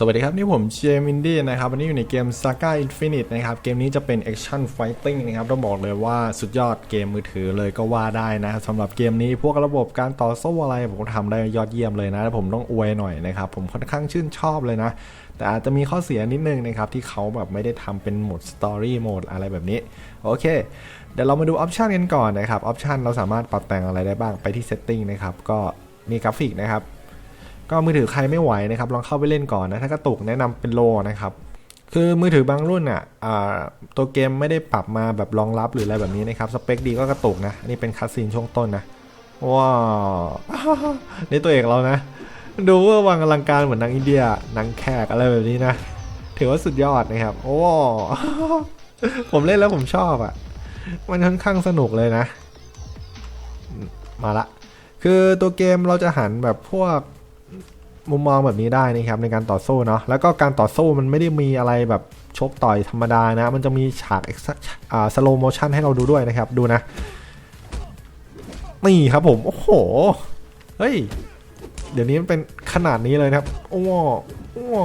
สวัสดีครับ นี่ผมเชมินดี้นะครับ วันนี้อยู่ในเกม Saga Infinite นะครับ เกมนี้จะเป็น Action Fighting นะครับ ต้องบอกเลยว่าสุดยอดเกมมือถือเลยก็ว่าได้นะสำหรับเกมนี้พวกระบบการต่อสู้อะไร ผมทำได้ยอดเยี่ยมเลยนะแล้วผมต้องอวยหน่อยนะครับ ผมค่อนข้างชื่นชอบเลยนะ แต่อาจจะมีข้อเสียนิดนึงนะครับ ที่เขาแบบไม่ได้ทำเป็นโหมด Story Mode อะไรแบบนี้ โอเคเดี๋ยวเรามาดูออปชันกันก่อนนะครับออปชันเราสามารถปรับแต่งอะไรได้บ้างไปที่ Setting นะครับก็มีกราฟิกนะครับ ก็มือถือใครไม่ไหวนะครับลองเข้าไปเล่นก่อนนะถ้ากระตุกแนะนำเป็นโลนะครับคือมือถือบางรุ่นอะอ่าตัวเกมไม่ได้ปรับมาแบบรองรับหรืออะไรแบบนี้นะครับสเปคดีก็กระตุกนะอันนี่เป็นคัสซีนช่วงต้นนะว้าวนี่ตัวเอกเรานะ ดูว่าวังอลังการเหมือนนางอินเดียนางแขกอะไรแบบนี้นะ ถือว่าสุดยอดนะครับ โอ้ผมเล่นแล้วผมชอบอะ มันค่อนข้างสนุกเลยนะ มาละ คือตัวเกมเราจะหันแบบพวก มุมมองแบบนี้ได้นะครับในการต่อสู้เนาะแล้วก็การต่อสู้มันไม่ได้มีอะไรแบบชกต่อยธรรมดานะ มันจะมีฉากอ่าสโลโมชันให้เราดูด้วยนะครับ ดูนะ นี่ครับผม โอ้โห เฮ้ย เดี๋ยวนี้มันเป็นขนาดนี้เลยนะครับ โอ้โหโอ้โห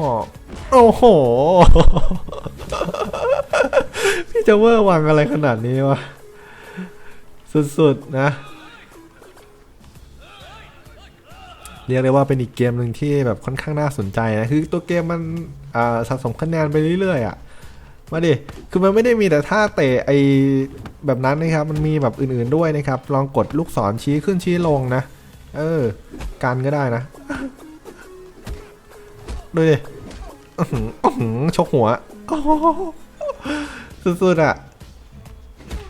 โอ้โหพี่จะเวอร์วังอะไรขนาดนี้วะ สุดๆนะ เรียกได้ว่าเป็นอีกเกมหนึ่งที่แบบค่อนข้างน่าสนใจนะ คือตัวเกมมันสะสมคะแนนไปเรื่อยๆอะมาดิ คือมันไม่ได้มีแต่ท่าเตะไอแบบนั้นนะครับ มันมีแบบอื่นๆด้วยนะครับ ลองกดลูกศรชี้ขึ้นชี้ลงนะ เออกันก็ได้นะ ดูดิชกหัว สุดๆอะ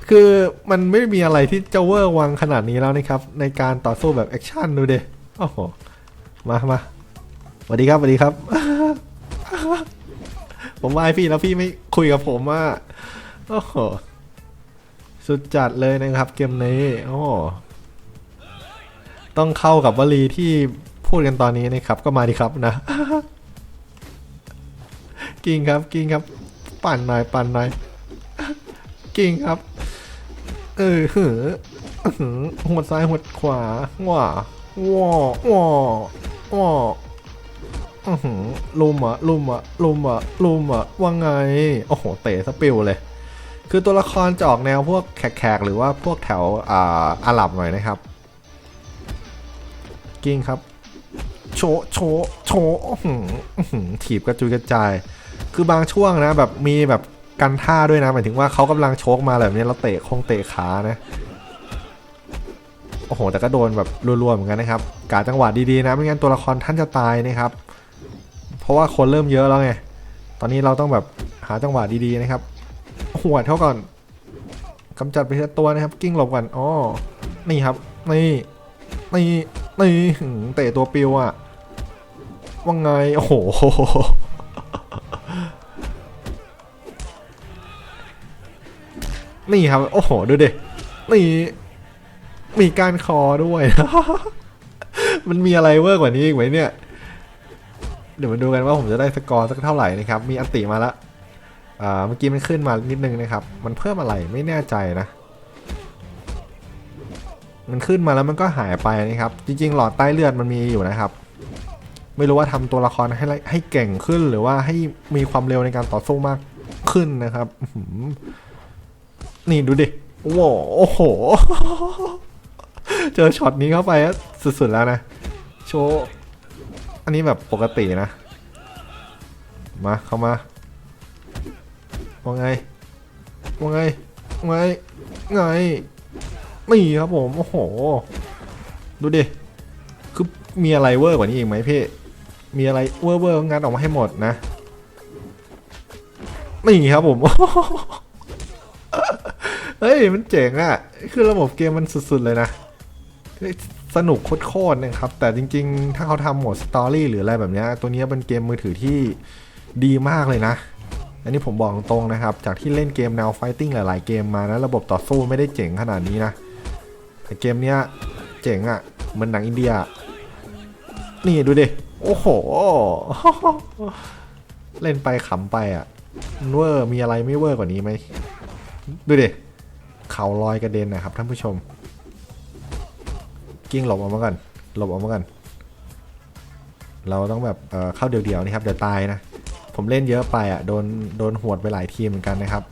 คือมันไม่มีอะไรที่จะเวอร์วังขนาดนี้แล้วนะครับ ในการต่อสู้แบบแอคชั่นดูดิ โอ้โห มามาสวัสดีครับสวัสดีครับ ผมไหว้พี่แล้วพี่ไม่คุยกับผมอะโอ้โห สุดจัดเลยนะครับเกมนี้ โอ้โหต้องเข้ากับวลีที่พูดกันตอนนี้นะครับ ก็มาดีครับนะ กิ้งครับกิ้งครับ ปั่นหน่อยปั่นหน่อยกิ้งครับ เออหืออื้อหือหัวซ้ายหัวขวาว้า ว้าว้าว้าอือหือลุมอะลุมอะลุมอะลุมอะว่าไง โอ้โห เตะสปิวเลย คือตัวละครจะออกแนวพวกแขกๆ หรือว่าพวกแถวอ่าอาหรับหน่อยนะครับ กิ้งครับ โชโชโชอือหือถีบกระจุยกระจาย คือบางช่วงนะ แบบมีแบบกันท่าด้วยนะ หมายถึงว่าเขากำลังโชกมาแบบนี้เราเตะคงเตะขานะ โอ้โห แต่ก็โดนแบบรัวๆเหมือนกันนะครับกาจังหวะดีๆนะไม่งั้นตัวละครท่านจะตายนะครับ เพราะว่าคนเริ่มเยอะแล้วไงตอนนี้เราต้องแบบหาจังหวะดีๆนะครับหัวเท่าก่อนกำจัดไปทีละตัวนะครับ กิ้งหลบก่อนอ๋อนี่ครับนี่นี่นี่หืมเตะตัวปิวอะว่าไงโอ้โหนี่ครับ โอ้โห ดูดิ นี่ มีการคอด้วย มันมีอะไรเวอร์กว่านี้อีกไหมเนี่ย เดี๋ยวมาดูกันว่าผมจะได้สกอร์สักเท่าไหร่นะครับ มีอันติมาแล้วอ่าเมื่อกี้มันขึ้นมานิดนึงนะครับ มันเพิ่มอะไรไม่แน่ใจนะ มันขึ้นมาแล้วมันก็หายไปนะครับ จริง ๆ หลอดใต้เลือดมันมีอยู่นะครับ ไม่รู้ว่าทำตัวละครให้ให้เก่งขึ้นหรือว่าให้มีความเร็วในการต่อสู้มากขึ้นนะครับ นี่ดูดิ โอ้โหโอ้โห เจอช็อตนี้เข้าไปสุดๆแล้วนะ โชว์อันนี้แบบปกตินะ มาเข้ามาว่าไงว่าไงว่าไงไงนี่ครับผมโอ้โห ดูดิคือมีอะไรเวอร์กว่านี้อีกไหมพี่มีอะไรเวอร์เวอร์งานออกมาให้หมดนะนี่ครับผมเฮ้ยมันเจ๋งอะคือระบบเกมมันสุดๆเลยนะ สนุกโคตรๆนะครับ แต่จริงๆ ถ้าเขาทำโหมดสตอรี่หรืออะไรแบบนี้ ตัวนี้เป็นเกมมือถือที่ดีมากเลยนะ อันนี้ผมบอกตรงๆนะครับ จากที่เล่นเกมแนวไฟติ้งหลายๆเกมมานะ ระบบต่อสู้ไม่ได้เจ๋งขนาดนี้นะ แต่เกมเนี้ยเจ๋งอะ่ะเหมือนหนังอินเดีย นี่ดูดิ โอ้โห เล่นไปขำไปอะ่ะเวอร์มีอะไรไม่เวอร์กว่านี้ไหม ดูดิ เข่าลอยกระเด็นนะครับท่านผู้ชม กิ้งหลบออกมากันหลบออกมากันเราต้องแบบเข้าเดี่ยวๆนี่ครับเดี๋ยวตายนะ ผมเล่นเยอะไปอะโดนโดนหวดไปหลายทีเหมือนกันนะครับ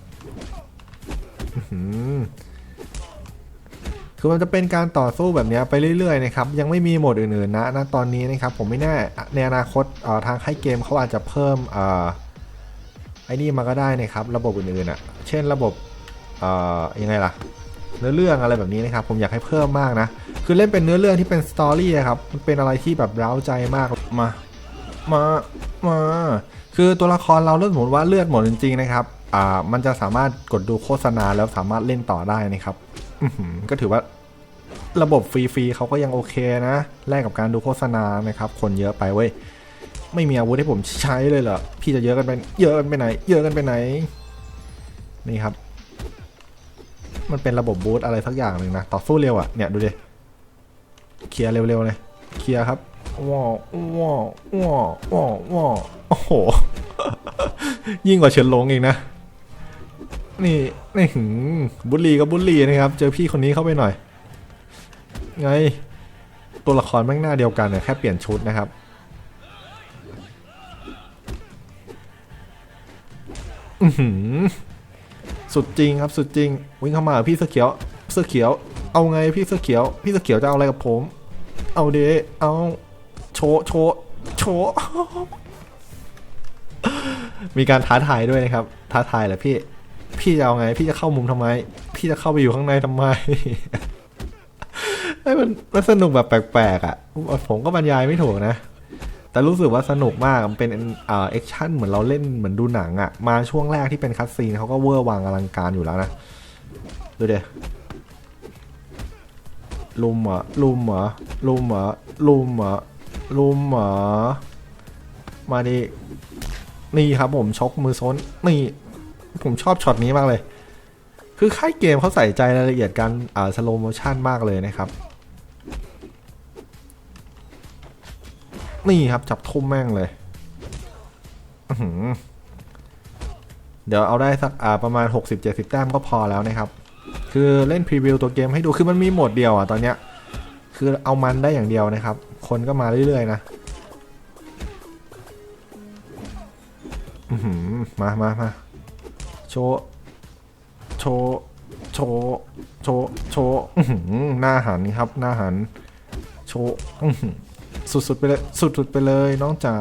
คือมันจะเป็นการต่อสู้แบบนี้ไปเรื่อยๆนะครับยังไม่มีโหมดอื่นๆนะณตอนนี้นะครับ ผมไม่แน่ในอนาคตทางค่ายเกมเขาอาจจะเพิ่มอไอ้นี่มาก็ได้นะครับ ระบบอื่นๆอะ เช่นระบบอยังไงล่ะ เนื้อเรื่องอะไรแบบนี้นะครับ ผมอยากให้เพิ่มมากนะ คือเล่นเป็นเนื้อเรื่องที่เป็นสตอรี่อะครับ มันเป็นอะไรที่แบบเร้าใจมาก มา มา มา คือตัวละครเราเลือดหมดว่าเลือดหมดจริงๆนะครับ อ่า มันจะสามารถกดดูโฆษณาแล้วสามารถเล่นต่อได้นะครับ ก็ถือว่าระบบฟรีๆเขาก็ยังโอเคนะ แลกกับการดูโฆษณานะครับ คนเยอะไปเว้ย ไม่มีอาวุธให้ผมใช้เลยเหรอ พี่จะเยอะกันไป เยอะกันไปไหน เยอะกันไปไหน นี่ครับ มันเป็นระบบบูทอะไรสักอย่างหนึ่งนะ ต่อสู้เร็วอะ่ะ เนี่ยดูดิ เคลียร์เร็วๆเลย เคลียร์ครับว้าวว้าวว้าวว้าวว้าวโอ้โห ยิ่งกว่าเฉินหลงอีกนะ นี่นี่หืมบุลลีก็บุลลีนะครับ เจอพี่คนนี้เข้าไปหน่อย ไง ตัวละครแม่งหน้าเดียวกันเนี่ยแค่เปลี่ยนชุดนะครับอือหือ สุดจริงครับสุดจริง วิ่งเข้ามาพี่เสื้อเขียวเสื้อเขียว เอาไงพี่เสื้อเขียว พี่เสื้อเขียวจะเอาอะไรกับผม เอาเดเอาโชว์โชว์โชว์มีการท้าทายด้วยนะครับ ท้าทายแหละพี่ พี่จะเอาไง พี่จะเข้ามุมทำไม พี่จะเข้าไปอยู่ข้างในทำไมไอ้มันมันสนุกแบบแปลกๆอะผมก็บรรยายไม่ถูกนะ แต่รู้สึกว่าสนุกมากมันเป็นเอ่อแอคชั่นเหมือนเราเล่นเหมือนดูหนังอะ่ะ มาช่วงแรกที่เป็นคัตซีนเขาก็เวอร์วังอลังการอยู่แล้วนะ ดูเดี๋ยลุมเหรอลุมเหรอลุมเหรอลุมเหรอลุมเหรอมาดิ นี่ครับผมชกมือซ้น นี่ ผมชอบช็อตนี้มากเลย คือค่ายเกมเขาใส่ใจรายละเอียดการอ่าสโลโมชันมากเลยนะครับ นี่ครับจับทุ่มแม่งเลยเดี๋ยวเอาได้สักประมาณ 60-70 แต้มก็พอแล้วนะครับ คือเล่นพรีวิวตัวเกมให้ดูคือมันมีโหมดเดียวอะตอนเนี้ย คือเอามันได้อย่างเดียวนะครับ คนก็มาเรื่อยๆนะอือหือมามามาโชว์โชว์โชว์โชว์โชว์หน้าหันครับ หน้าหัน โชว์ สุดๆไปเลยสุดๆไปเลยน้องจ๋า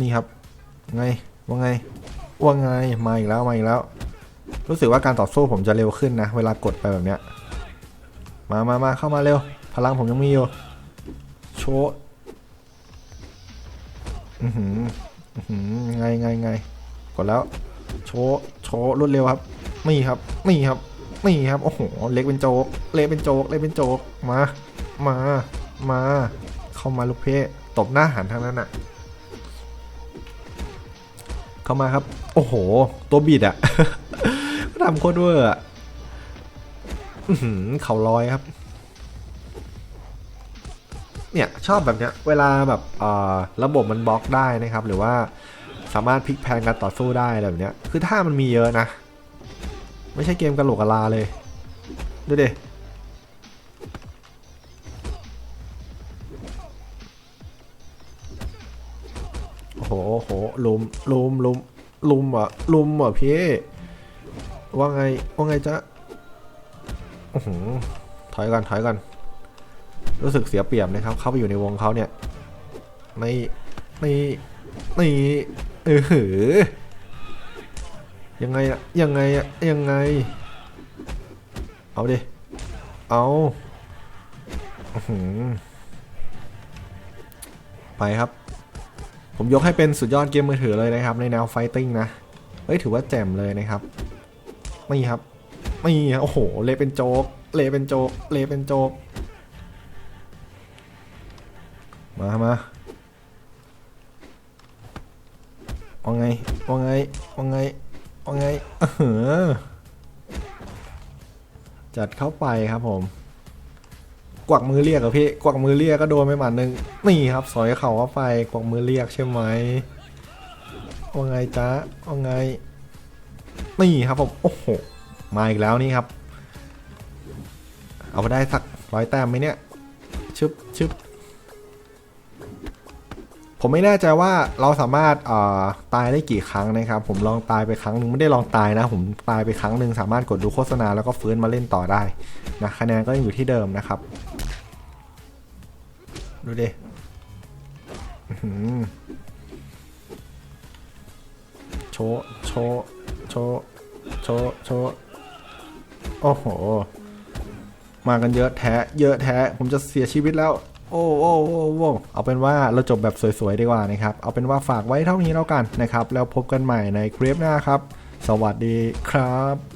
นี่ครับ ไง ว่าไง ว่าไง มาอีกแล้ว มาอีกแล้ว รู้สึกว่าการต่อสู้ผมจะเร็วขึ้นนะ เวลากดไปแบบเนี้ย มามามาเข้ามาเร็ว พลังผมยังมีอยู่ โชว์อือหืออือหือไงไงไงกดแล้ว โชว์โชว์รวดเร็วครับ นี่ครับ นี่ครับนี่ครับ โอ้โห เล็กเป็นโจ๊ก เล็กเป็นโจ๊ก เล็กเป็นโจ๊ก มา มา มา เข้ามาลูกเพตบหน้าหันทางนั้นอะเข้ามาครับ โอ้โห ตัวบิดอะทำโคตรเวอร์อะเขาลอยครับ เนี่ยชอบแบบเนี้ย เวลาแบบระบบมันบล็อกได้นะครับ หรือว่าสามารถพลิกแพลงการต่อสู้ได้แบบเนี้ย คือถ้ามันมีเยอะนะ ไม่ใช่เกมกระโหลกกะลาเลย ดูดิ โหโหลุมลุมลุมลุมอะลุมอะพี่ว่าไงว่าไงจ๊ะถอยก่อนถอยก่อนรู้สึกเสียเปรียบนะครับ เข้าไปอยู่ในวงเขาเนี่ยไม่ไม่ไม่เออหือยังไงอะยังไงอะยังไง เอาดิ เอาอไปครับ ผมยกให้เป็นสุดยอดเกมมือถือเลยนะครับ ในแนวไฟติ้งนะเฮ้ยถือว่าแจ่มเลยนะครับนี่ครับนี่โอ้โหเละเป็นโจ๊กเละเป็นโจ๊กเละเป็นโจ๊กมามาว่าไงว่าไงว่าไงว่าไงเออจัดเข้าไปครับผม กวักมือเรียกอะพี่กวักมือเรียกก็โดนไปหมัดหนึ่งนี่ครับ สอยเข่าเข้าไปกวักมือเรียกใช่ไหมว่าไงจ๊ะว่าไงนี่ครับผมโอ้โหมาอีกแล้วนี่ครับ เอาไปได้สักร้อยแต้มไหมเนี่ยชึบชึบผมไม่แน่ใจว่าเราสามารถเอ่อตายได้กี่ครั้งนะครับ ผมลองตายไปครั้งหนึ่งไม่ได้ลองตายนะ ผมตายไปครั้งหนึ่งสามารถกดดูโฆษณาแล้วก็ฟื้นมาเล่นต่อได้นะคะแนนก็ยังอยู่ที่เดิมนะครับ ดูดิอื้อหือโชโชโชโชโชโอ้โห มากันเยอะแท้ เยอะแท้ ผมจะเสียชีวิตแล้ว โอ้โอ้โอ้โอ้เอาเป็นว่าเราจบแบบสวยๆดีกว่านะครับ เอาเป็นว่าฝากไว้เท่านี้แล้วกันนะครับ แล้วพบกันใหม่ในคลิปหน้าครับ สวัสดีครับ